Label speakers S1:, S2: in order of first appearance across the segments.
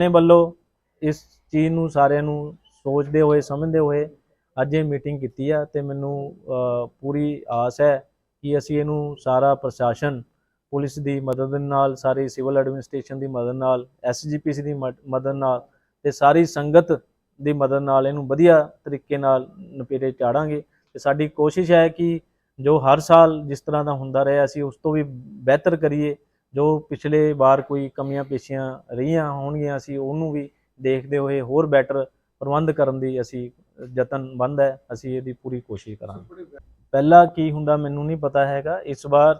S1: ਨੇ ਵੱਲੋਂ ਇਸ ਚੀਜ਼ ਨੂੰ ਸਾਰਿਆਂ ਨੂੰ ਸੋਚਦੇ ਹੋਏ, ਸਮਝਦੇ ਹੋਏ ਅੱਜ ਇਹ ਮੀਟਿੰਗ ਕੀਤੀ ਆ ਤੇ ਮੈਨੂੰ ਪੂਰੀ ਆਸ ਹੈ ਕਿ ਅਸੀਂ ਇਹਨੂੰ ਸਾਰਾ ਪ੍ਰਸ਼ਾਸਨ, ਪੁਲਿਸ ਦੀ ਮਦਦ ਨਾਲ, ਸਾਰੀ ਸਿਵਲ ਐਡਮਿਨਿਸਟ੍ਰੇਸ਼ਨ ਦੀ ਮਦਦ ਨਾਲ ਐਸਜੀਪੀਸੀ ਦੀ ਮਦ- ਮਦਦ ਨਾਲ ਤੇ ਸਾਰੀ ਸੰਗਤ ਦੀ ਮਦਦ ਨਾਲ ਇਹਨੂੰ ਵਧੀਆ ਤਰੀਕੇ ਨਾਲ ਨਪੇਰੇ ਚਾੜਾਂਗੇ। ਤੇ ਸਾਡੀ ਕੋਸ਼ਿਸ਼ ਹੈ ਕਿ ਜੋ ਹਰ ਸਾਲ ਜਿਸ ਤਰ੍ਹਾਂ ਦਾ ਹੁੰਦਾ ਰਿਹਾ, ਅਸੀਂ ਉਸ ਤੋਂ ਵੀ ਬਿਹਤਰ ਕਰੀਏ। ਜੋ ਪਿਛਲੇ ਵਾਰ ਕੋਈ ਕਮੀਆਂ ਪੇਸ਼ੀਆਂ ਰਹੀਆਂ ਹੋਣਗੀਆਂ, ਅਸੀਂ ਉਹਨੂੰ ਵੀ ਦੇਖਦੇ ਹੋਏ ਹੋਰ ਬੈਟਰ ਪ੍ਰਬੰਧ ਕਰਨ ਦੀ ਅਸੀਂ ਯਤਨਬੰਦ ਹੈ, ਅਸੀਂ ਇਹਦੀ ਪੂਰੀ ਕੋਸ਼ਿਸ਼ ਕਰਾਂਗੇ। ਪਹਿਲਾਂ ਕੀ ਹੁੰਦਾ ਮੈਨੂੰ ਨਹੀਂ ਪਤਾ ਹੈਗਾ, ਇਸ ਵਾਰ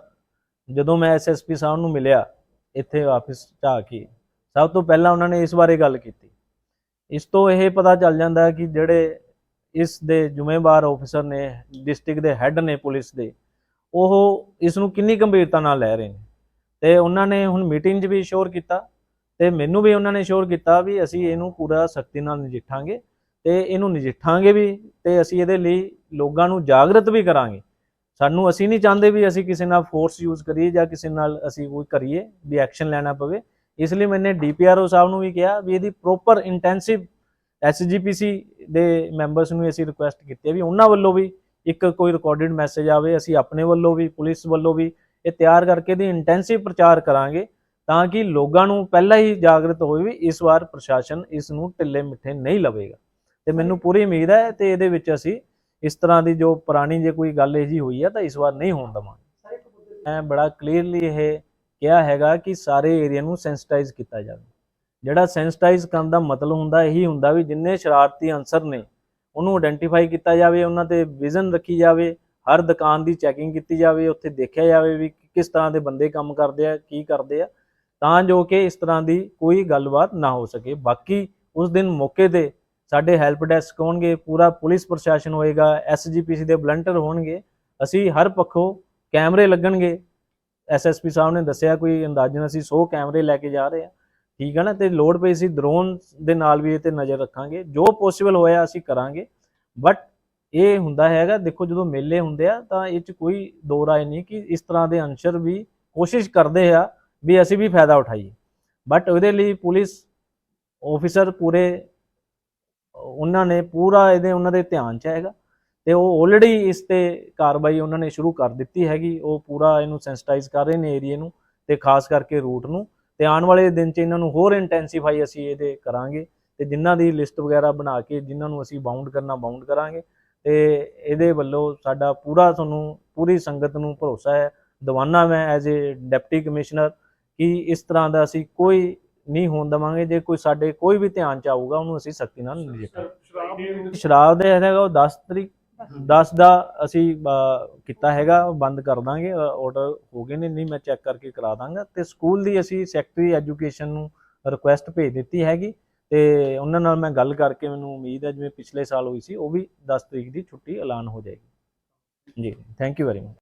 S1: ਜਦੋਂ ਮੈਂ ਐਸਐਸਪੀ ਸਾਹਿਬ ਨੂੰ ਮਿਲਿਆ, ਇੱਥੇ ਆਫਿਸ 'ਚ ਆ ਕੇ, ਸਭ ਤੋਂ ਪਹਿਲਾਂ ਉਹਨਾਂ ਨੇ ਇਸ ਬਾਰੇ ਗੱਲ ਕੀਤੀ। ਇਸ ਤੋਂ ਇਹ ਪਤਾ ਚੱਲ ਜਾਂਦਾ ਹੈ ਕਿ ਜਿਹੜੇ ਇਸ ਦੇ ਜ਼ਿੰਮੇਵਾਰ ਅਫਸਰ ਨੇ ਡਿਸਟ੍ਰਿਕਟ ਦੇ ਹੈੱਡ ਨੇ ਪੁਲਿਸ ਦੇ, ਉਹ ਇਸ ਨੂੰ ਕਿੰਨੀ ਗੰਭੀਰਤਾ ਨਾਲ ਲੈ ਰਹੇ ਨੇ। ਤੇ ਉਹਨਾਂ ਨੇ ਹੁਣ ਮੀਟਿੰਗ 'ਚ ਵੀ ਸ਼ੋਰ ਕੀਤਾ ਤੇ ਮੈਨੂੰ ਵੀ ਉਹਨਾਂ ਨੇ ਸ਼ੋਰ ਕੀਤਾ ਵੀ ਅਸੀਂ ਇਹਨੂੰ ਪੂਰਾ ਸਖਤੀ ਨਾਲ ਨਜਿੱਠਾਂਗੇ ਤੇ ਇਹਨੂੰ ਨਜਿੱਠਾਂਗੇ ਵੀ ਤੇ ਅਸੀਂ ਇਹਦੇ ਲਈ ਲੋਕਾਂ ਨੂੰ ਜਾਗਰਤ ਵੀ ਕਰਾਂਗੇ। ਸਾਨੂੰ ਅਸੀਂ ਨਹੀਂ ਚਾਹੁੰਦੇ ਵੀ ਅਸੀਂ ਕਿਸੇ ਨਾਲ ਫੋਰਸ ਯੂਜ਼ ਕਰੀਏ ਜਾਂ ਕਿਸੇ ਨਾਲ ਅਸੀਂ ਕੋਈ ਕਰੀਏ ਵੀ ਐਕਸ਼ਨ ਲੈਣਾ ਪਵੇ। ਇਸ ਲਈ ਮੈंने ਡੀਪੀਆਰਓ ਸਾਹਿਬ ਨੂੰ ਵੀ ਕਿਹਾ ਵੀ ਇਹਦੀ ਪ੍ਰੋਪਰ ਇੰਟੈਂਸਿਵ ਐਸਜੀਪੀਸੀ ਦੇ ਮੈਂਬਰਸ ਨੂੰ ਅਸੀਂ ਰਿਕੁਐਸਟ ਕੀਤੀ ਹੈ ਵੀ ਉਹਨਾਂ ਵੱਲੋਂ ਵੀ ਇੱਕ ਕੋਈ ਰਿਕਾਰਡਡ ਮੈਸੇਜ ਆਵੇ, ਅਸੀਂ ਆਪਣੇ ਵੱਲੋਂ ਵੀ, ਪੁਲਿਸ ਵੱਲੋਂ ਵੀ ਇਹ ਤਿਆਰ ਕਰਕੇ ਦੀ ਇੰਟੈਂਸਿਵ ਪ੍ਰਚਾਰ ਕਰਾਂਗੇ ਤਾਂ ਕਿ ਲੋਕਾਂ ਨੂੰ ਪਹਿਲਾਂ ਹੀ ਜਾਗਰਤ ਹੋਵੇ ਵੀ ਇਸ ਵਾਰ ਪ੍ਰਸ਼ਾਸਨ ਇਸ ਨੂੰ ਢਿੱਲੇ ਮਿੱਠੇ ਨਹੀਂ ਲਵੇਗਾ। ਤੇ ਮੈਨੂੰ ਪੂਰੀ ਉਮੀਦ ਹੈ ਤੇ ਇਹਦੇ ਵਿੱਚ ਅਸੀਂ ਇਸ ਤਰ੍ਹਾਂ ਦੀ ਜੋ ਪੁਰਾਣੀ ਜੇ ਕੋਈ ਗੱਲ ਇਹ ਜੀ ਹੋਈ ਹੈ ਤਾਂ ਇਸ ਵਾਰ ਨਹੀਂ ਹੋਣ ਦਵਾਂਗੇ। ਮੈਂ ਬੜਾ ਕਲੀਅਰਲੀ ਇਹ ਕਿਹਾ ਹੈਗਾ ਕਿ ਸਾਰੇ ਏਰੀਆ ਨੂੰ ਸੈਂਸਿਟਾਈਜ਼ ਕੀਤਾ ਜਾਵੇ। ਜਿਹੜਾ ਸੈਂਸਿਟਾਈਜ਼ ਕਰਨ ਦਾ ਮਤਲਬ ਹੁੰਦਾ ਇਹੀ ਹੁੰਦਾ ਵੀ ਜਿੰਨੇ ਸ਼ਰਾਰਤੀ ਅਨਸਰ ਨੇ ਉਹਨੂੰ ਆਇਡੈਂਟੀਫਾਈ ਕੀਤਾ ਜਾਵੇ ਉਹਨਾਂ ਤੇ ਵਿਜ਼ਨ ਰੱਖੀ ਜਾਵੇ ਹਰ ਦੁਕਾਨ ਦੀ ਚੈਕਿੰਗ ਕੀਤੀ ਜਾਵੇ, ਉੱਥੇ ਦੇਖਿਆ ਜਾਵੇ ਵੀ ਕਿਸ ਤਰ੍ਹਾਂ ਦੇ ਬੰਦੇ ਕੰਮ ਕਰਦੇ ਆ, ਕੀ ਕਰਦੇ ਆ, ਤਾਂ ਜੋ ਕਿ ਇਸ ਤਰ੍ਹਾਂ ਦੀ ਕੋਈ ਗੱਲਬਾਤ ਨਾ ਹੋ ਸਕੇ। ਬਾਕੀ ਉਸ ਦਿਨ ਮੌਕੇ ਤੇ ਸਾਡੇ ਹੈਲਪ ਡੈਸਕ ਹੋਣਗੇ, ਪੂਰਾ ਪੁਲਿਸ ਪ੍ਰਸ਼ਾਸਨ ਹੋਏਗਾ ਐਸਜੀਪੀਸੀ ਦੇ ਵਲੰਟੀਅਰ ਹੋਣਗੇ, ਅਸੀਂ ਹਰ ਪੱਖੋਂ ਕੈਮਰੇ ਲੱਗਣਗੇ। ਐਸਐਸਪੀ ਸਾਹਿਬ ਨੇ ਦੱਸਿਆ ਕੋਈ ਅੰਦਾਜ਼ਨ ਅਸੀਂ 100 ਕੈਮਰੇ ਲੈ ਕੇ ਜਾ ਰਹੇ ਆ ਠੀਕ ਹੈ ਨਾ? ਤੇ ਲੋਡ ਪਈ ਸੀ ਡਰੋਨ ਦੇ ਨਾਲ ਵੀ ਇਹ ਤੇ ਨਜ਼ਰ ਰੱਖਾਂਗੇ। ਜੋ ਪੋਸੀਬਲ ਹੋਇਆ ਅਸੀਂ ਕਰਾਂਗੇ। ਬਟ ਇਹ ਹੁੰਦਾ ਹੈਗਾ, ਦੇਖੋ ਜਦੋਂ ਮੇਲੇ ਹੁੰਦੇ ਆ ਤਾਂ ਇਹ ਚ ਕੋਈ ਦੋ ਰਾਏ ਨਹੀਂ ਕਿ ਇਸ ਤਰ੍ਹਾਂ ਦੇ ਅੰਸ਼ਰ ਵੀ ਕੋਸ਼ਿਸ਼ ਕਰਦੇ ਆ ਵੀ ਅਸੀਂ ਵੀ ਫਾਇਦਾ ਉਠਾਈਏ। ਬਟ ਉਹਦੇ ਲਈ ਪੁਲਿਸ ਆਫੀਸਰ ਪੂਰੇ, ਉਹਨਾਂ ਨੇ ਪੂਰਾ ਇਹਦੇ, ਉਹਨਾਂ ਦੇ ਧਿਆਨ ਚ ਹੈਗਾ। ਤੇ ਉਹ ਆਲਰੇਡੀ ਇਸ ਤੇ ਕਾਰਵਾਈ ਉਹਨਾਂ ਨੇ ਸ਼ੁਰੂ ਕਰ ਦਿੱਤੀ ਹੈਗੀ। ਉਹ ਪੂਰਾ ਇਹਨੂੰ ਸੈਂਸਿਟਾਈਜ਼ ਕਰ ਰਹੇ ਨੇ ਏਰੀਆ ਨੂੰ ਤੇ ਖਾਸ ਕਰਕੇ ਰੂਟ ਨੂੰ। ਤੇ ਆਉਣ ਵਾਲੇ ਦਿਨ ਚ ਇਹਨਾਂ ਨੂੰ ਹੋਰ ਇੰਟੈਂਸੀਫਾਈ ਅਸੀਂ ਇਹਦੇ ਕਰਾਂਗੇ। ਤੇ ਜਿਨ੍ਹਾਂ ਦੀ ਲਿਸਟ ਵਗੈਰਾ ਬਣਾ ਕੇ ਜਿਨ੍ਹਾਂ ਨੂੰ ਅਸੀਂ ਬਾਉਂਡ ਕਰਨਾ ਬਾਉਂਡ ਕਰਾਂਗੇ। ਤੇ ਇਹਦੇ ਵੱਲੋਂ ਸਾਡਾ ਪੂਰਾ ਤੁਹਾਨੂੰ, ਪੂਰੀ ਸੰਗਤ ਨੂੰ ਭਰੋਸਾ ਹੈ। ਦਵਾਨਾ ਮੈਂ ਐਜ਼ ਏ ਡਿਪਟੀ ਕਮਿਸ਼ਨਰ ਕਿ ਇਸ ਤਰ੍ਹਾਂ ਦਾ ਅਸੀਂ ਕੋਈ ਨਹੀਂ ਹੋਣ ਦਵਾਂਗੇ। ਜੇ ਕੋਈ ਸਾਡੇ ਕੋਈ ਵੀ ਧਿਆਨ ਚ ਆਊਗਾ, ਉਹਨੂੰ ਅਸੀਂ ਸਖਤੀ ਨਾਲ ਨਜਿੱਠਾਂਗੇ ਸ਼ਰਾਬ ਦੇ ਹੈਗਾ, ਉਹ 10 ਤਰੀਕ 10 ਦਾ ਅਸੀਂ ਕੀਤਾ ਹੈਗਾ ਬੰਦ ਕਰ ਦਾਂਗੇ। ਆਰਡਰ ਹੋ ਗਏ ਨੇ, ਨਹੀਂ ਮੈਂ ਚੈੱਕ ਕਰਕੇ ਕਰਾ ਦਾਂਗਾ। ਤੇ ਸਕੂਲ ਦੀ ਅਸੀਂ ਸੈਕਟਰੀ ਐਜੂਕੇਸ਼ਨ ਨੂੰ ਰਿਕੁਐਸਟ ਭੇਜ ਦਿੱਤੀ ਹੈਗੀ। ਤੇ ਉਹਨਾਂ ਨਾਲ ਮੈਂ ਗੱਲ ਕਰਕੇ ਮੈਨੂੰ ਉਮੀਦ ਹੈ ਜਿਵੇਂ ਪਿਛਲੇ ਸਾਲ ਹੋਈ ਸੀ, ਉਹ ਵੀ 10 ਤਰੀਕ ਦੀ ਛੁੱਟੀ ਐਲਾਨ ਹੋ ਜਾਏਗੀ। ਜੀ ਥੈਂਕ ਯੂ ਵੈਰੀ ਮਚ